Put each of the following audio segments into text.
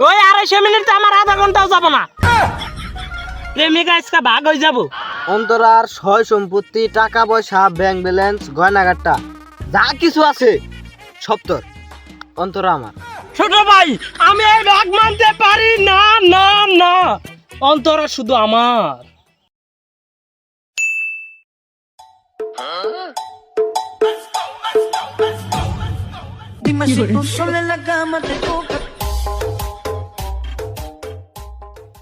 ওই আড়াইশো মিনিট আমার আধা ঘন্টাও যাব না। প্রেমিকা আজকে ভাগ হয়ে যাব। অন্তরার সয় সম্পত্তি টাকা পয়সা ব্যাংক ব্যালেন্স গয়নাঘাটটা যা কিছু আছে সব তোর। অন্তরা আমার। ছোট ভাই আমি এই ভাগ মানতে পারি না না না। অন্তরা শুধু আমার।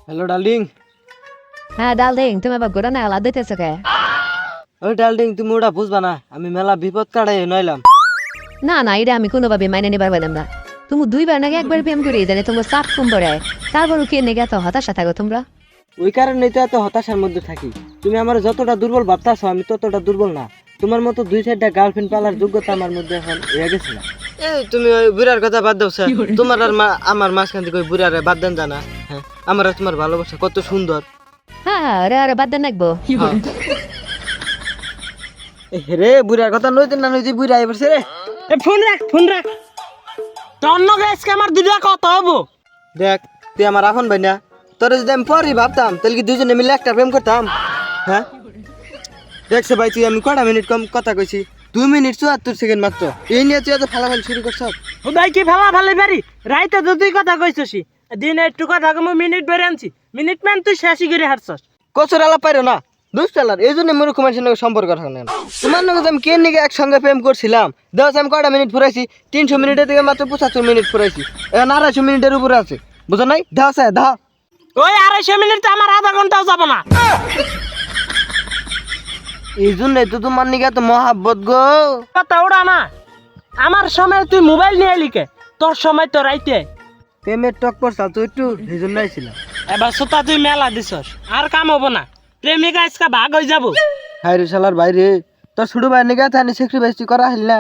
হ্যালো ডার্লিং হ্যাঁ ডার্লিং তুমি আবার গোড়া না আলাদা দিতেছো কে? ওই ডার্লিং তুমি ওটা বুঝবা না। আমি মেলা বিপদ কাটাই নইলাম। না না এটা আমি কোনোভাবে মাইনে নিবার পারলাম না। তুমি দুইবার নাকি একবার প্রেম করি জানে তোমার চাপ কম পড়ে। তারপর কে নেগে এত হতাশা থাকো তোমরা? ওই কারণেই তো এত হতাশার মধ্যে থাকি। তুমি আমার যতটা দুর্বল ভাবতাছো আমি ততটা দুর্বল না। তোমার মতো দুই চারটা গার্লফ্রেন্ড পালার যোগ্যতা আমার মধ্যে এখন গেছে না। এই তুমি ওই বুড়ার কথা বাদ দাও স্যার। তোমার আর মা আমার মাঝখান থেকে ওই বুড়ারে বাদ দেন জানা। হ্যাঁ আমার আর তোমার ভালোবাসা কত সুন্দর। হ্যাঁ হ্যাঁ আরে আরে বাদ দেন নাকবো এ রে বুড়ার কথা নইতে না নইতে বুড়া এবারছে রে। এ, ফোন রাখ ফোন রাখ। তো অন্য আজকে আমার দুটা কথা হব। দেখ তুই আমার আপন ভাই না তোর যদি আমি পরই ভাবতাম তাহলে কি দুজনে মিলে একটা প্রেম করতাম? হ্যাঁ? দেখছে ভাই তুই আমি কটা মিনিট কম কথা কইছি? দুই মিনিট চুয়াত্তর সেকেন্ড মাত্র। এই নিয়ে তুই এত ফালাফালি শুরু করছ? উদয় কি ফেলা ফেলে পারি রাইতে তো তুই কথা কইছিস দিনে একটু কথা কম মিনিট বেড়ে আনছি। মিনিট ম্যান তুই শেষই করে হারছস কচুর আলাপ পাইরো না। দুষ্টালার এই জন্য মূর্খ মানুষের সঙ্গে সম্পর্ক রাখা না। তোমার নগে আমি কে নিকে একসঙ্গে প্রেম করছিলাম? দেখ আমি কটা মিনিট ফুরাইছি? তিনশো মিনিটের থেকে মাত্র পঁচাত্তর মিনিট ফুরাইছি। এখন আড়াইশো মিনিটের উপরে আছে। বুঝো নাই? দাও স্যার দাও ওই আড়াইশো মিনিট আমার আধা ঘন্টাও যাব না। এই জন্যই তো তোমার নিকে এত মহাব্বত গো। কথা ওড়া না। আমার সময় তুই মোবাইল নিয়ে এলিকে তোর সময় তো রাইতে। প্রেমের টক পড়ছাল তো একটু এই জন্য আইছিলাম। এবার সুতা তুই মেলা দিছস আর কাম হব না। প্রেমিকা আজকে ভাগ হয়ে যাব। হাই রে শালার বাইরে তোর ছোট ভাই নিকে তাহলে স্যাক্রিফাইস তুই করা হইল না।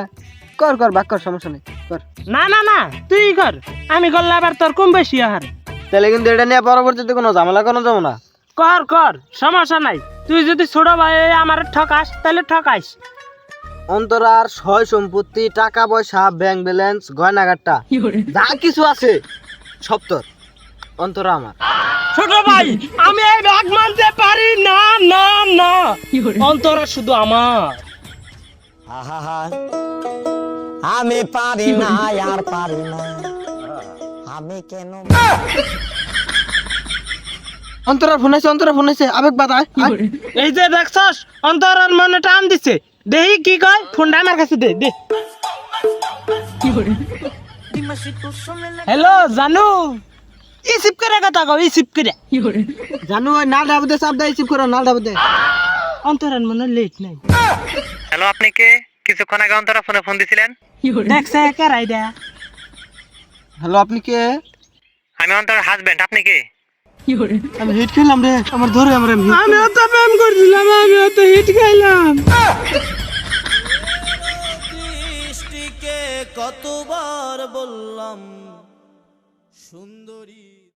কর কর বাক কর সমস্যা নেই কর। না না না তুই কর। আমি করলে আবার তোর কম বেশি আহার। তাহলে কিন্তু এটা নিয়ে পরবর্তীতে কোনো ঝামেলা কোনো যাব না। কর কর সমস্যা নাই। তুই যদি ছোট ভাই আমার ঠকাস তাহলে ঠকাইস। অন্তরার সয় সম্পত্তি টাকা পয়সা ব্যাংক ব্যালেন্স গয়নাঘাটটা যা কিছু আছে সব তোর। অন্তরা আমার। ছোট ভাই আমি এই ভাগ মানতে পারি না না না। অন্তরা শুধু আমার। আমি পারি না আর পারি না। আমি কেন অন্তরা ফোন আছে অন্তরা ফোন আছে আবেগ বাদায় এই যে দেখছস অন্তরার মনে টান দিছে। দেহি কি কয়? ফোনটা আমার কাছে দে দে। হ্যালো জানু। ইসিপ করে কথা কও ইসিপ করে। জানো ওই নাল ডাবুদে চাপ দেয় রিসিভ করো নাল ডাবুদে অন্তরার মনে লেট নাই। হ্যালো আপনি কে? কিছুক্ষণ আগে অন্তরা ফোনে ফোন দিছিলেন? দেখছে কেরাই দেয়া হ্যালো আপনি কে? আমি অন্তর হাজবেন্ড আপনি কে? আমি হিট খেলাম রে আমার ধরে আমার আমি তো প্রেম করছিলাম আমি এত হিট খাইলাম কতবার বললাম সুন্দরী।